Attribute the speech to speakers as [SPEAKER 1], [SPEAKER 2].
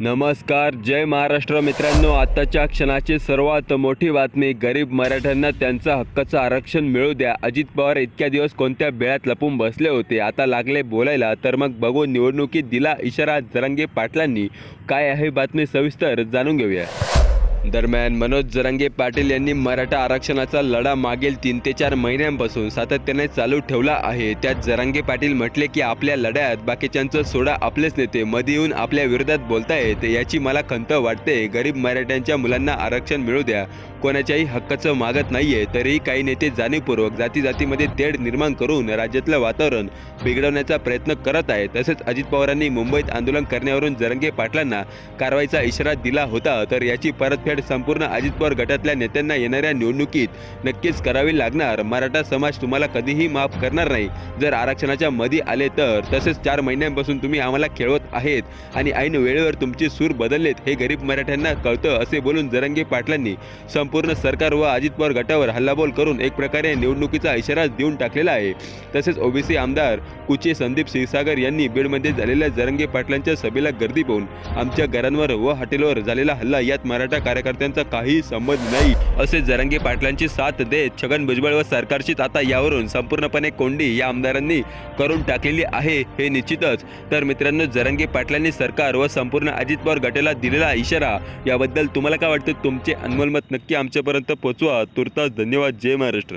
[SPEAKER 1] नमस्कार जय महाराष्ट्र मित्रांनो. आताच्या क्षणाची सर्वात मोठी बातमी गरीब मराठ्यांना त्यांचं हक्काचं आरक्षण मिळू द्या. अजित पवार इतक्या दिवस कोणत्या बेळात लपून बसले होते? आता लागले बोलायला तर मग बघू निवडणुकीत दिला इशारा जरांगे पाटलांनी. काय आहे बातमी सविस्तर जाणून घेऊया. दरम्यान मनोज जरांगे पाटील यांनी मराठा आरक्षणाचा लढा मागील तीन ते चार महिन्यांपासून सातत्याने चालू ठेवला आहे. त्यात जरांगे पाटील म्हटले की आपल्या लढ्यात बाकीच्यांचं सोडा आपलेच नेते मध्ये येऊन आपल्या विरोधात बोलतायत याची मला खंत वाटते. गरीब मराठ्यांच्या मुलांना आरक्षण मिळू द्या. कोणाच्याही हक्काचं मागत नाहीये तरीही काही नेते जाणीवपूर्वक जाती जातीमध्ये तेढ निर्माण करून राज्यातलं वातावरण बिघडवण्याचा प्रयत्न करत आहेत. तसेच अजित पवारांनी मुंबईत आंदोलन करण्यावरून जरंगे पाटलांना कारवाईचा इशारा दिला होता तर याची परतफेड संपूर्ण अजित पवार गटातल्या नेत्यांना येणाऱ्या निवडणुकीत नक्कीच करावी लागणार. मराठा समाज तुम्हाला कधीही माफ करणार नाही. जर आरक्षणाच्या मध्ये आले तर तसेच चार महिन्यांपासून तुम्ही आम्हाला खेळवत आहेत आणि ऐन वेळेवर तुमचे सूर बदललेत हे गरीब मराठ्यांना कळतं असे बोलून जरंगे पाटलांनी संपूर्ण सरकार व अजित पवार गटावर हल्लाबोल करून एक प्रकारे निवडणुकीचा इशारा देऊन टाकलेला आहे. तसेच ओबीसी आमदार कुचे संदीप क्षीरसागर यांनी बीडमध्ये झालेल्या जरंगे पाटलांच्या सभेला गर्दी पाहून आमच्या घरांवर व हॉटेलवर झालेला हल्ला यात मराठा कार्यक्रम कार्यकर्त्यांचा काही संबंध नाही. असे जरंगे पाटलांची साथ देत छगन भुजबळ व सरकारचीच आता यावरून संपूर्णपणे कोंडी या आमदारांनी करून टाकलेली आहे हे निश्चितच. तर मित्रांनो जरंगे पाटलांनी सरकार व संपूर्ण अजित पवार गटाला दिलेला इशारा याबद्दल तुम्हाला काय वाटतं? तुमचे अनमोल मत नक्की आमच्यापर्यंत पोहोचवा. तुर्तास धन्यवाद. जय महाराष्ट्र.